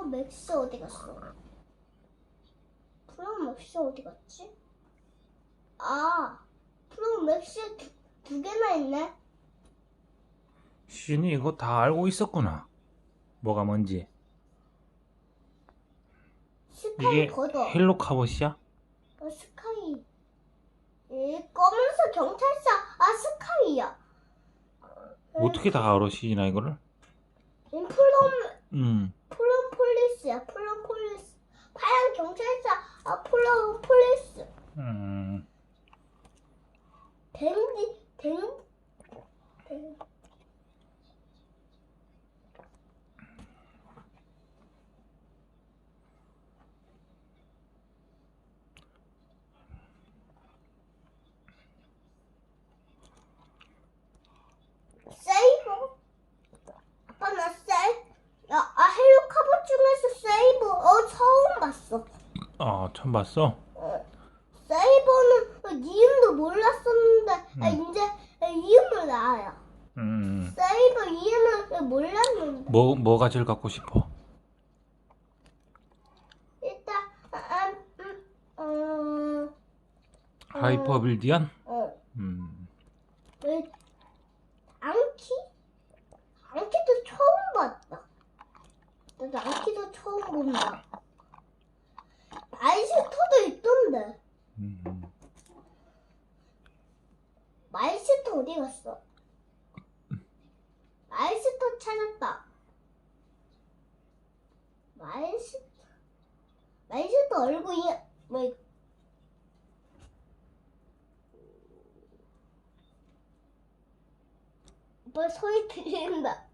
프로 맥스 어디 갔어? 프로 맥스 어디 갔지? 아, 프로 맥스 두, 두 개나 있네. 시준이 이거 다 알고 있었구나. 뭐가 뭔지. 스카이 이게 걷어. 헬로 카봇이야? 어, 스카이. 이 검은색 경찰차. 아, 스카이야. 어떻게 다 알아, 시준아 이거를? 이 플럼, 음. 플럼 폴리스야. 플럼 폴리스. 파란 경찰차. 아, 플럼 폴리스. 음. 댕지, 댕, 댕. 세이버? 아빠 나 세이, 야, 아, 헬로 카봇 중에서 세이버, 어, 처음 봤어. 아, 처음 봤어? 세이버는 이름도 몰랐었는데, 아, 음. 이제 이름을 알아요. 음. 세 이버 이름을 몰랐는데. 뭐, 뭐가 제일 갖고 싶어? 일단, 아, 음, 음, 하이퍼 빌디언? 어, 음. 왜, 앙키? 앙키도 처음 봤다. 나도 앙키도 처음 본다. 마이스터도 있던데. 음. 마이스터 어디 갔어? 찾았다. 마이스터, 마이스터 얼굴이, 뭐, 오빠 소리 들린다.